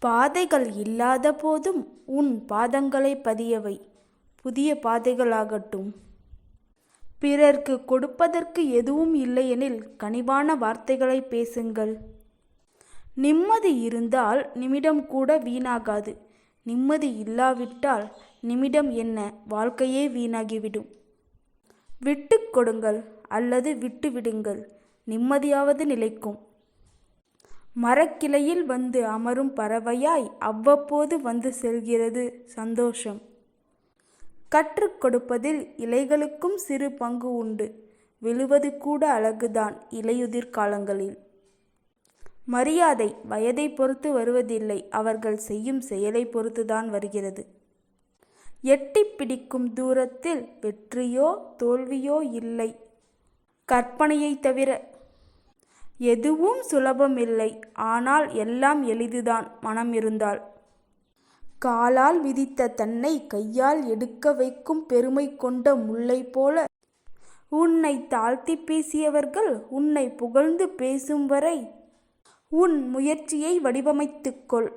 பாதைகள் இல்லாத போதும் உன் பாதங்களை பதியவை. புதிய பாதைகளாகட்டும். பிறர்க்கு கொடுப்பதற்கு எதுவும் இல்லையெனில் கனிவான வார்த்தைகளை பேசுங்கள். நிம்மதி இருந்தால் நிமிடம் கூட வீணாகாது. நிம்மதி இல்லாவிட்டால் நிமிடம் என்ன? வாழ்க்கையே வீணாகிவிடும். விட்டு கொடுங்கள் அல்லது விட்டு விடுங்கள் நிம்மதியாவது நிலைக்கும். மரக்கிளையில் வந்து அமரும் பறவையாய் அவ்வப்போது வந்து செல்கிறது சந்தோஷம். கற்றுக் கொடுப்பதில் இலைகளுக்கும் சிறு பங்கு உண்டு. விழுவது கூட அழகுதான் இலையுதிர் காலங்களில். மரியாதை வயதை பொறுத்து வருவதில்லை. அவர்கள் செய்யும் செயலை பொறுத்துதான் வருகிறது. எட்டி பிடிக்கும் தூரத்தில் வெற்றியோ தோல்வியோ இல்லை. கற்பனையை தவிர எதுவும் சுலபமில்லை. ஆனால் எல்லாம் எளிதுதான் மனம் இருந்தால் காலால் விதித்த தன்னை கையால் எடுக்க வைக்கும் பெருமை கொண்ட முல்லை போல. உன்னை தாழ்த்தி பேசியவர்கள் உன்னை புகழ்ந்து பேசும் வரை உன் முயற்சியை வடிவமைத்துக்கொள்